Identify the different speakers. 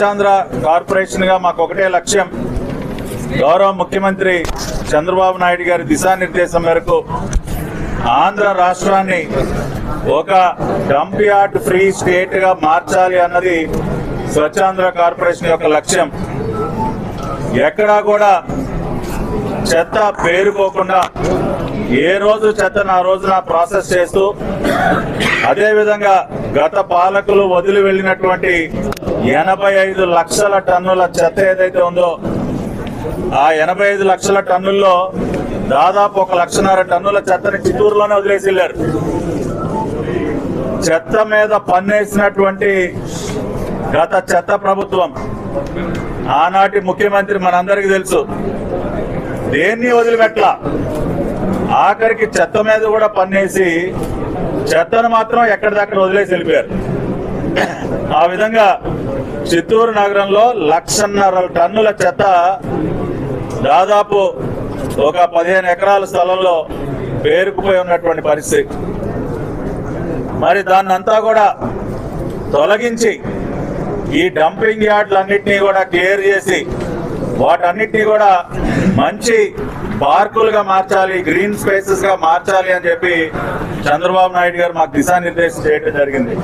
Speaker 1: స్వచ్ఛాంధ్ర కార్పొరేషన్గా మాకు ఒకటే లక్ష్యం. గౌరవ ముఖ్యమంత్రి చంద్రబాబు నాయుడు గారి దిశానిర్దేశం మేరకు ఆంధ్ర రాష్ట్రాన్ని ఒక డంప్ యార్డ్ ఫ్రీ స్టేట్గా మార్చాలి అన్నది స్వచ్ఛాంధ్ర కార్పొరేషన్ యొక్క లక్ష్యం. ఎక్కడా కూడా చెత్త పేరుకోకుండా ఏ రోజు చెత్తను ఆ రోజున ప్రాసెస్ చేస్తూ అదేవిధంగా గత పాలకులు వదిలి వెళ్ళినటువంటి ఎనభై ఐదు లక్షల టన్నుల చెత్త ఏదైతే ఉందో ఆ ఎనభై ఐదు లక్షల టన్నుల్లో దాదాపు ఒక లక్షన్నర టన్నుల చెత్తని చిత్తూరులోనే వదిలేసి వెళ్ళారు. చెత్త మీద పన్నేసినటువంటి గత చెత్త ప్రభుత్వం ఆనాటి ముఖ్యమంత్రి మనందరికీ తెలుసు దేన్ని వదిలిపెట్ల ఆఖరికి చెత్త మీద కూడా పన్నేసి చెత్తను మాత్రం ఎక్కడిదక్కడ వదిలేసి వెళ్ళిపోయారు. ఆ విధంగా చిత్తూరు నగరంలో లక్షన్నర టన్నుల చెత్త దాదాపు ఒక పదిహేను ఎకరాల స్థలంలో పేరుకుపోయి ఉన్నటువంటి పరిస్థితి. మరి దాన్ని అంతా కూడా తొలగించి ఈ డంపింగ్ యార్డ్లన్నింటినీ కూడా క్లియర్ చేసి వాటన్నిటినీ కూడా మంచి పార్కులుగా మార్చాలి గ్రీన్ స్పేసెస్గా మార్చాలి అని చెప్పి చంద్రబాబు నాయుడు గారు మాకు దిశానిర్దేశం చేయడం జరిగింది.